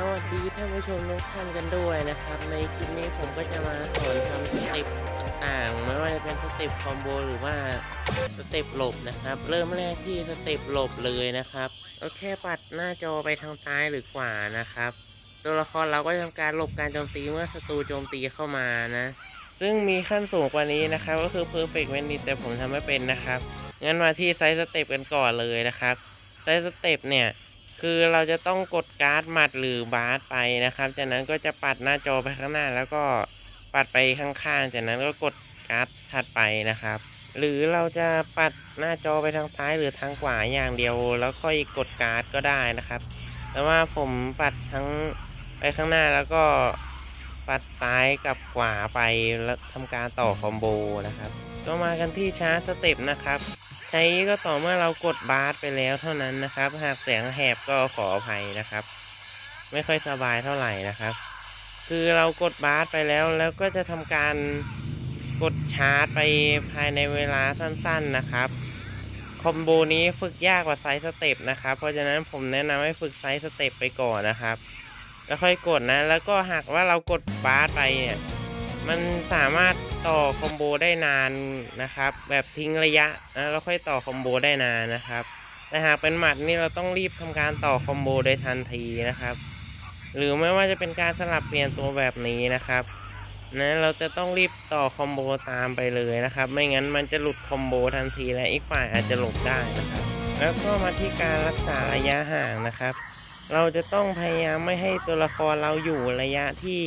สวัสดีท่านผู้ชมทุกท่านกันด้วยนะครับ ในคลิปนี้ผมก็จะมาสอนทำสเต็ปต่างๆ ไม่ว่าจะเป็นสเต็ปคอมโบหรือว่าสเต็ปหลบนะครับ เริ่มแรกที่สเต็ปหลบเลยนะครับก็แค่ปัดหน้าจอไปทางซ้ายหรือขวานะครับ ตัวละครเราก็จะทำการหลบการโจมตีเมื่อศัตรูโจมตีเข้ามานะ ซึ่งมีขั้นสูงกว่านี้นะครับ ก็คือ Perfect m a n i แต่ผมทำไม่เป็นนะครับงั้นมาที่ไซส์สเต็ปกันก่อนเลยนะครับไซส์สเต็ปเนี่ย คือเราจะต้องกดการ์ดหมัดหรือบาสไปนะครับ จากนั้นก็จะปัดหน้าจอไปข้างหน้า แล้วก็ปัดไปข้างๆ จากนั้นก็กดการ์ดถัดไปนะครับ หรือเราจะปัดหน้าจอไปทางซ้ายหรือทางขวาอย่างเดียว แล้วค่อยกดการ์ดก็ได้นะครับ แต่ว่าผมปัดทั้งไปข้างหน้าแล้วก็ปัดซ้ายกับขวาไปแล้วทำการต่อคอมโบนะครับ ก็มากันที่ชาร์จสเต็ปนะครับ ช้ก็ต่อเมื่อเรากดบาร์ไปแล้วเท่านั้นนะครับ หากเสียงแหบก็ขออภัยนะครับ ไม่ค่อยสบายเท่าไหร่นะครับ คือเรากดบาร์ไปแล้วแล้วก็จะทำการกดชาร์จไปภายในเวลาสั้นๆนะครับคอมโบนี้ฝึกยากกว่าไซส์สเต็ปนะครับ เพราะฉะนั้นผมแนะนำให้ฝึกไซส์สเต็ปไปก่อนนะครับ แล้วค่อยกดนะ แล้วก็หากว่าเรากดบาร์ไปเนี่ย มันสามารถ ต่อคอมโบได้นานนะครับ แบบทิ้งระยะนะแล้วค่อยต่อคอมโบได้นานนะครับ แต่หากเป็นหมัดนี่เราต้องรีบทำการต่อคอมโบโดยทันทีนะครับ หรือไม่ว่าจะเป็นการสลับเปลี่ยนตัวแบบนี้นะครับนะเราจะต้องรีบต่อคอมโบตามไปเลยนะครับ ไม่งั้นมันจะหลุดคอมโบทันทีและอีกฝ่ายอาจจะหลบได้นะครับ แล้วก็มาที่การรักษาระยะห่างนะครับ เราจะต้องพยายามไม่ให้ตัวละครเราอยู่ระยะที่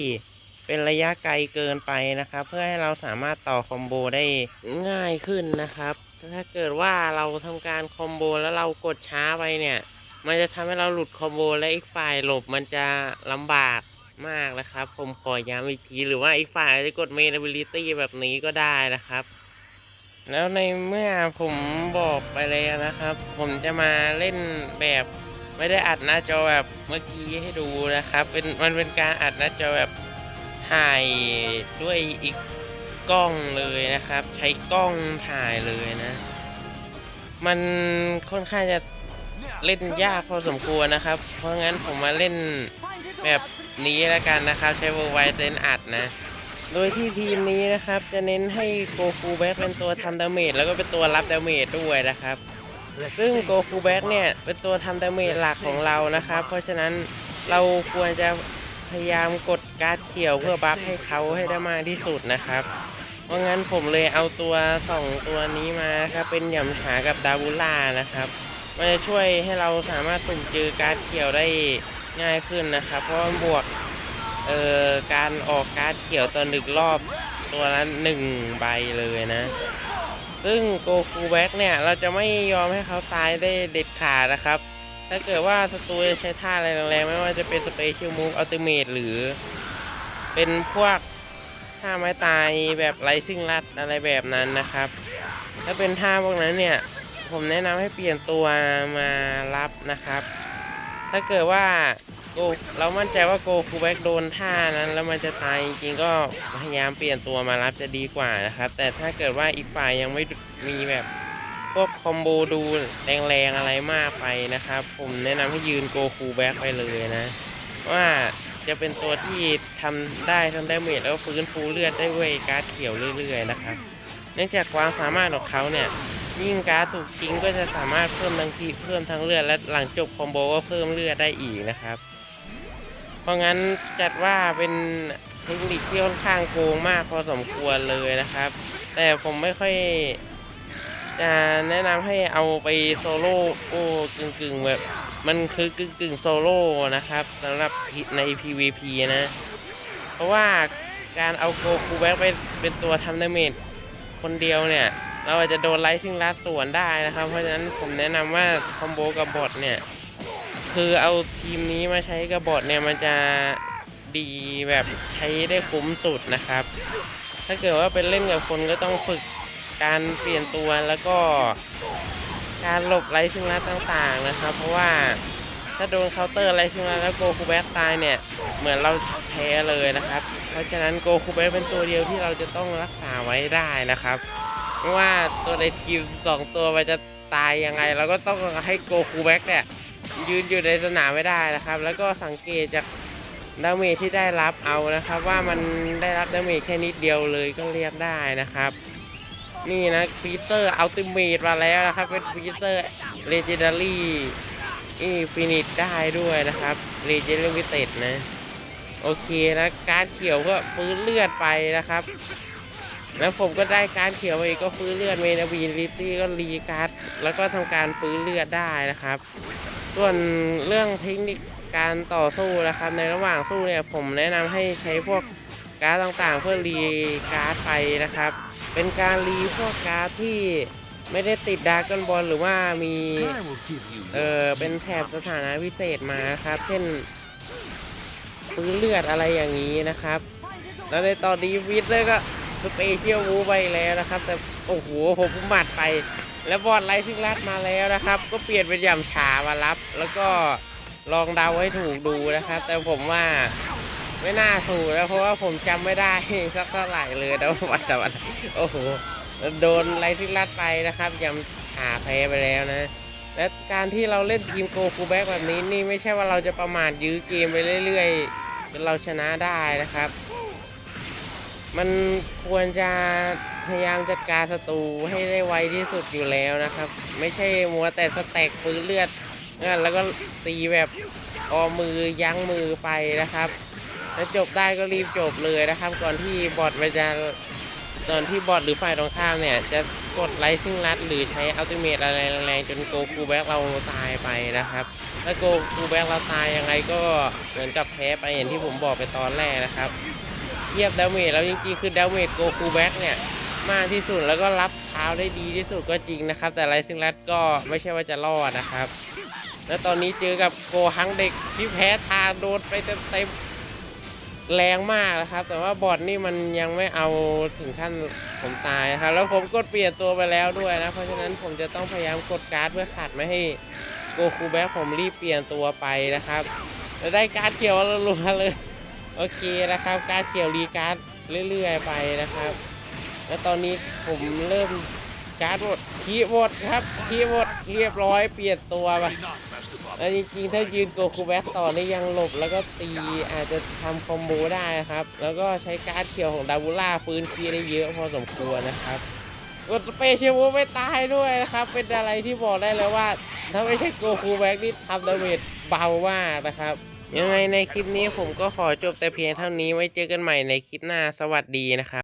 เป็นระยะไกลเกินไปนะครับ เพื่อให้เราสามารถต่อคอมโบได้ง่ายขึ้นนะครับ ถ้าเกิดว่าเราทำการคอมโบแล้วเรากดช้าไปเนี่ย มันจะทำให้เราหลุดคอมโบและอีกฝ่ายหลบมันจะลำบากมากนะครับ ผมขอย้ำอีกทีหรือว่าอีกฝ่ายจะกดเมน a b i l i t y แบบนี้ก็ได้นะครับ แล้วในเมื่อผมบอกไปแล้วนะครับ ผมจะมาเล่นแบบไม่ได้อัดหน้าจอแบบเมื่อกี้ให้ดูนะครับ เป็นมันเป็นการอัดหน้าจอแบบ ถ่ายด้วยอีกกล้องเลยนะครับ ใช้กล้องถ่ายเลยนะ มันค่อนข้างจะเล่นยากพอสมควรนะครับ เพราะงั้นผมมาเล่นแบบนี้แล้วกันนะครับ ใช้เวอร์ไวเซนอัดนะ โดยที่ทีมนี้นะครับ จะเน้นให้โกคูแบ็กเป็นตัวทำดาเมจแล้วก็เป็นตัวรับดาเมจด้วยนะครับ ซึ่งโกคูแบ็กเนี่ยเป็นตัวทำดาเมจหลักของเรานะครับ เพราะฉะนั้นเราควรจะ พยายามกดการ์ดเขียวเพื่อบัฟให้เขาให้ได้มากที่สุดนะครับ เพราะงั้นผมเลยเอาตัวสองตัวนี้มาครับเป็นหยำฉากับดาบูล่านะครับ มันจะช่วยให้เราสามารถสุ่มเจอการ์ดเขียวได้ง่ายขึ้นนะครับ เพราะบวกเอ่อการออกการ์ดเขียวต่อหนึ่งรอบตัวละหนึ่งใบเลยนะ ซึ่งโกคูแบ็กเนี่ยเราจะไม่ยอมให้เขาตายได้เด็ดขาดนะครับ ถ้าเกิดว่าศัตรูใช้ท่าอะไรแรงๆ ไม่ว่าจะเป็นสเปเชียลมูฟอัลติเมทหรือ เป็นพวกท่าไม้ตายแบบไรซิ่งลัดอะไรแบบนั้นนะครับ ถ้าเป็นท่าพวกนั้นเนี่ย ผมแนะนำให้เปลี่ยนตัวมารับนะครับ ถ้าเกิดว่าโกเรามั่นใจว่าโกคูแบ็กโดนท่านั้นแล้วมันจะตายจริงๆก็พยายามเปลี่ยนตัวมารับจะดีกว่านะครับ แต่ถ้าเกิดว่าอีกฝ่ายยังไม่มีแบบ พวกคอมโบดูแรงๆอะไรมากไปนะครับ ผมแนะนำให้ยืนโกคูแบ็กไปเลยนะ ว่าจะเป็นตัวที่ทำได้ทั้งได้เมจแล้วฟื้นฟูเลือดได้ด้วการ์ดเขียวเรื่อยๆนะครับ เนื่องจากความสามารถของเขาเนี่ยยิ่งการ์ดถูกทิ้งก็จะสามารถเพิ่มทั้งทีเพิ่มทั้งเลือดและหลังจบคอมโบก็เพิ่มเลือดได้อีกนะครับ เพราะงั้นจัดว่าเป็นเทคนิคที่ค่อนข้างโกงมากพอสมควรเลยนะครับ แต่ผมไม่ค่อย จะแนะนำให้เอาไปโซโล่โอ้กึ่งกึ่งๆแบบ มันคือกึ่งกึ่งๆโซโล่นะครับสำหรับใน PVP นะ เพราะว่าการเอาโกคูแบ็กไปเป็นตัวทำดาเมจคนเดียวเนี่ย เราอาจจะโดนไลซิ่งลัดสวนได้นะครับ เพราะฉะนั้นผมแนะนำว่าคอมโบกับบอทเนี่ย คือเอาทีมนี้มาใช้กับบอทเนี่ย มันจะดีแบบใช้ได้คุ้มสุดนะครับ ถ้าเกิดว่าเป็นเล่นกับคนก็ต้องฝึก การเปลี่ยนตัวแล้วก็การหลบไลซิ่งลัดต่างๆนะครับ เพราะว่าถ้าโดนเคาน์เตอร์ไลซิ่งลัดแล้วโกคูแบ็กตายเนี่ย เหมือนเราแพ้เลยนะครับ เพราะฉะนั้นโกคูแบ็กเป็นตัวเดียวที่เราจะต้องรักษาไว้ได้นะครับไม่ว่าตัวในทีมสองตัวมันจะตายยังไง เราก็ต้องให้โกคูแบ็กเนี่ยยืนอยู่ในสนามไม่ได้นะครับ แล้วก็สังเกตจากดาเมจที่ได้รับเอานะครับ ว่ามันได้รับดาเมจแค่นิดเดียวเลยก็เรียกได้นะครับ นี่นะฟีเซอร์อัลติเมทมาแล้วนะครับ เป็นฟีเซอร์เลเจนดารี่อีฟินิชได้ด้วยนะครับเลเจนด์ลิมิเต็ดนะ โอเคนะ การเขียวก็ฟื้นเลือดไปนะครับ แล้วผมก็ได้การเขียวไปก็ฟื้นเลือดเมนาบีลิตี้ก็รีการ์ดแล้วก็ทำการฟื้นเลือดได้นะครับ ส่วนเรื่องเทคนิคการต่อสู้นะครับ ในระหว่างสู้เนี่ยผมแนะนำให้ใช้พวกการ์ดต่างๆ เพื่อรีการ์ดไปนะครับ เป็นการรีพวกการ์ดที่ไม่ได้ติดดาร์กอนบอลหรือว่ามีเออเป็นแถบสถานะพิเศษมานะครับ เช่นฟื้นเลือดอะไรอย่างนี้นะครับ แล้วในตอนนี้วิทเลอร์ก็สเปเชียลวูไปแล้วนะครับ แต่โอ้โหผมหมัดไป แล้วบอดไลซิงลัดมาแล้วนะครับ ก็เปลี่ยนเป็นยำฉามารับ แล้วก็ลองเดาให้ถูกดูนะครับ แต่ผมว่า ไม่น่าถูกนะเพราะว่าผมจำไม่ได้สักเท่าไหร่เลยนะว่าวันแต่วันโอ้โหโดนไลซิงลัดไปนะครับยำฉาแพ้ไปแล้วนะ และการที่เราเล่นทีมโกคูแบ็กแบบนี้นี่ไม่ใช่ว่าเราจะประมาทยื้อเกมไปเรื่อยๆจนเราชนะได้นะครับ มันควรจะพยายามจัดการศัตรูให้ได้ไวที่สุดอยู่แล้วนะครับ ไม่ใช่มัวแต่สแต็กฟื้นเลือดแล้วก็ตีแบบออมือยั้งมือไปนะครับ แล้วจบได้ก็รีบจบเลยนะครับ ก่อนที่บอทมันจะตอนที่บอทหรือฝ่ายตรงข้ามเนี่ย จะกดไลซิ่งลัดหรือใช้อัลติเมทอะไรแรงๆจนโกคูแบ็กเราตายไปนะครับ ถ้าโกคูแบ็กเราตายยังไงก็เหมือนกับแพ้ไปอย่างที่ผมบอกไปตอนแรกนะครับเทียบดาเมจแล้วจริงๆคือดาเมจโกคูแบ็กเนี่ยมากที่สุดแล้วก็รับเท้าได้ดีที่สุดก็จริงนะครับ แต่ไรซิงลัดก็ไม่ใช่ว่าจะรอดนะครับ แล้วตอนนี้เจอกับโกฮังเด็กที่แพ้ทางโดนไปเต็มๆ แรงมากนะครับ แต่ว่าบอทนี่มันยังไม่เอาถึงขั้นผมตายนะครับ แล้วผมกดเปลี่ยนตัวไปแล้วด้วยนะ เพราะฉะนั้นผมจะต้องพยายามกดการ์ดเพื่อขัดไม่ให้โกคูแบ็กผมรีบเปลี่ยนตัวไปนะครับแล้วได้การ์ดเขียวรัวเลย โอเคนะครับ การ์ดเขียวรีการ์ดเรื่อย ๆ ไปนะครับ แล้วตอนนี้ผมเริ่มการ์ดหมดคีหมดครับคีหมดเรียบร้อยเปลี่ยนตัวไป not messed about. แล้วจริงๆถ้ายืนโกคูแบ็กต่อนี่ยังหลบแล้วก็ตีอาจจะทำคอมโบได้นะครับ แล้วก็ใช้การ์ดเขียวของดาบูล่าฟื้นคีได้เยอะพอสมควรนะครับกดสเปเชียลวูไม่ตายด้วยนะครับ เป็นอะไรที่บอกได้เลยว่า ถ้าไม่ใช่โกคูแบ็กนี่ทำดาเมจเบามากนะครับ ยังไงในคลิปนี้ผมก็ขอจบแต่เพียงเท่านี้ไว้เจอกันใหม่ในคลิปหน้าสวัสดีนะครับ